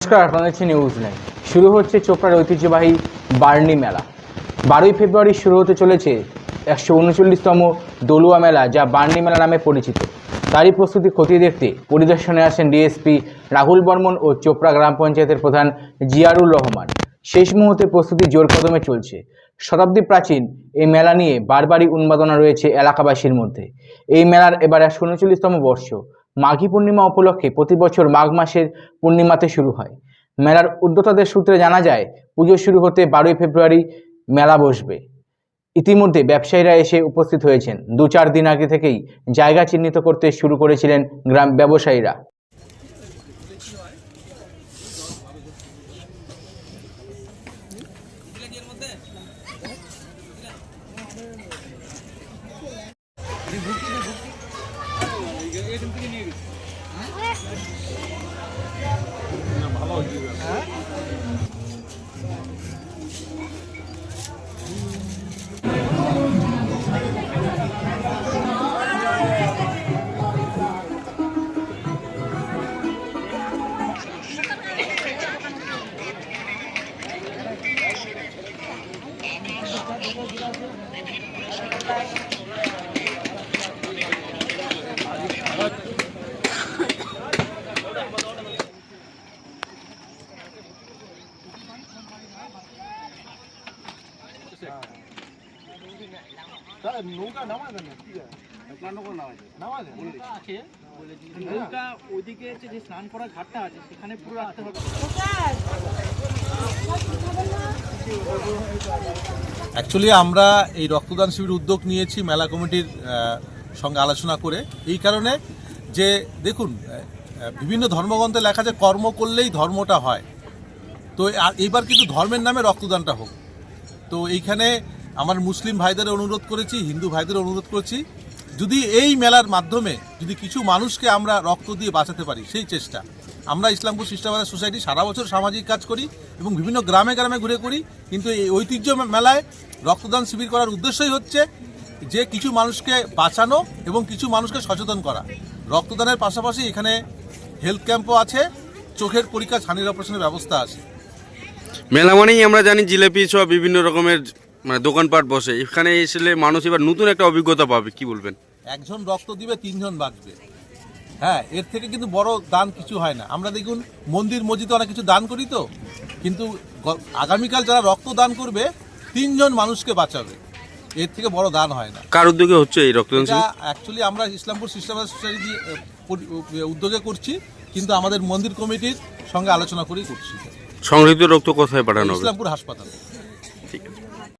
নমস্কার নিউজ শুরু হচ্ছে চোপড়ার ঐতিহ্যবাহী বার্নি মেলা। বারোই ফেব্রুয়ারি শুরু হতে চলেছে একশো উনচল্লিশতম দলুয়া মেলা, যা বার্নি মেলা নামে পরিচিত। তারই প্রস্তুতি খতিয়ে দেখতে পরিদর্শনে আসেন ডিএসপি রাহুল বর্মন ও চোপড়া গ্রাম পঞ্চায়েতের প্রধান জিয়ারুল রহমান। শেষ মুহূর্তে প্রস্তুতি জোর কদমে চলছে। শতাব্দী প্রাচীন এই মেলা নিয়ে বারবারই উন্মাদনা রয়েছে এলাকাবাসীর মধ্যে। এই মেলার এবার একশো উনচল্লিশতম বর্ষ। মাঘী পূর্ণিমা উপলক্ষে প্রতি বছর মাঘ মাসের পূর্ণিমাতে শুরু হয়। মেলার উদ্যোক্তাদের সূত্রে জানা যায়, পুজো শুরু হতে বারোই ফেব্রুয়ারি মেলা বসবে। ইতিমধ্যে ব্যবসায়ীরা এসে উপস্থিত হয়েছেন। দু চার দিন আগে থেকেই জায়গা চিহ্নিত করতে শুরু করেছিলেন গ্রাম ব্যবসায়ীরা। ভালো হ্যাঁ Thank you. নৌকা নামায় দেন ঠিক আছে নামায় দেন আছে? নৌকা ওইদিকে যে স্নান করার ঘাটটা আছে সেখানে পুরো রাখতে হবে। অ্যাকচুয়ালি আমরা এই রক্তদান শিবির উদ্যোগ নিয়েছি মেলা কমিটির সঙ্গে আলোচনা করে। এই কারণে যে দেখুন বিভিন্ন ধর্মগ্রন্থে লেখা যে কর্ম করলেই ধর্মটা হয়। তো আর এইবার কিন্তু ধর্মের নামে রক্তদানটা হোক। তো এইখানে আমার মুসলিম ভাইদের অনুরোধ করেছি, হিন্দু ভাইদের অনুরোধ করেছি, যদি এই মেলার মাধ্যমে যদি কিছু মানুষকে আমরা রক্ত দিয়ে বাঁচাতে পারি, সেই চেষ্টা। আমরা ইসলামপুর সিস্টাবাজার সোসাইটি সারা বছর সামাজিক কাজ করি এবং বিভিন্ন গ্রামে গ্রামে ঘুরে করি, কিন্তু এই ঐতিহ্য মেলায় রক্তদান শিবির করার উদ্দেশ্যই হচ্ছে যে কিছু মানুষকে বাঁচানো এবং কিছু মানুষকে সচেতন করা। রক্তদানের পাশাপাশি এখানে হেলথ ক্যাম্পও আছে, চোখের পরীক্ষা, ছানির অপারেশনের ব্যবস্থা আছে। মেলা মানেই আমরা জানি জিলেপি সব বিভিন্ন রকমের মানে দোকানপাট বসে। এখানে এসলে মানুষ এবার নতুন একটা অভিজ্ঞতা পাবে কি বলবেন? একজন রক্ত দিবে তিনজন বাঁচবে। হ্যাঁ এর থেকে কিন্তু বড় দান কিছু হয় না। আমরা দেখুন মন্দির মসজিদে অনেক কিছু দান করি তো। কিন্তু আগামীকাল যারা রক্ত দান করবে তিনজন মানুষকে বাঁচাবে। এর থেকে বড় দান হয় না। কার উদ্যোগে হচ্ছে এই রক্তদান অ্যাকচুয়ালি আমরা ইসলামপুর সিস্টেমার সোসাইটি উদ্যোগে করছি। কিন্তু আমাদের মন্দির কমিটির সঙ্গে আলোচনা করেই করছি। সংগৃহীত রক্ত কোথায় পাঠানো হবে? ইসলামপুর হাসপাতাল।